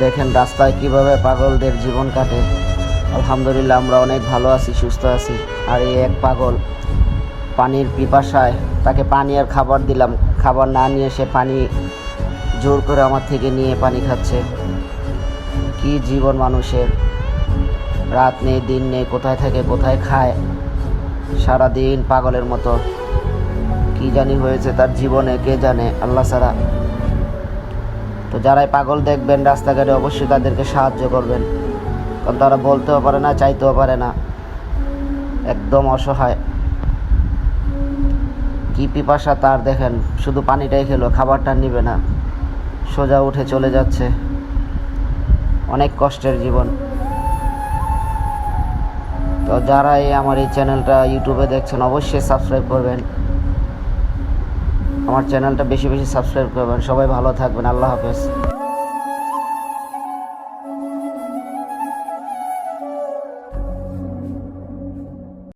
দেখেন রাস্তায় কীভাবে পাগলদের জীবন কাটে। আলহামদুলিল্লাহ, আমরা অনেক ভালো আছি, সুস্থ আছি। আর এই এক পাগল পানির পিপাসায় তাকে পানি আর খাবার দিলাম। খাবার না নিয়ে সে পানি জোর করে আমার থেকে নিয়ে পানি খাচ্ছে। কি জীবন মানুষের। রাত নেই, দিন নেই, কোথায় থাকে, কোথায় খায়। সারা দিন পাগলের মতো। কি জানি হয়েছে তার জীবনে, কে জানে, আল্লাহ ছাড়া। তো যারাই পাগল দেখবেন, রাস্তাঘাটে অবশ্যই তাদেরকে সাহায্য করবেন। কারণ তারা বলতেও পারে না, চাইতেও পারে না। একদম অসহায়। কি পিপাসা তার দেখেন, শুধু পানিটাই খেলো, খাবারটা নিবে না। সোজা উঠে চলে যাচ্ছে। অনেক কষ্টের জীবন। তো যারা এই আমার এই চ্যানেলটা ইউটিউবে দেখছেন, অবশ্যই সাবস্ক্রাইব করবেন। আমার চ্যানেলটা বেশি বেশি সাবস্ক্রাইব করবেন। সবাই ভালো থাকবেন। আল্লাহ হাফেজ।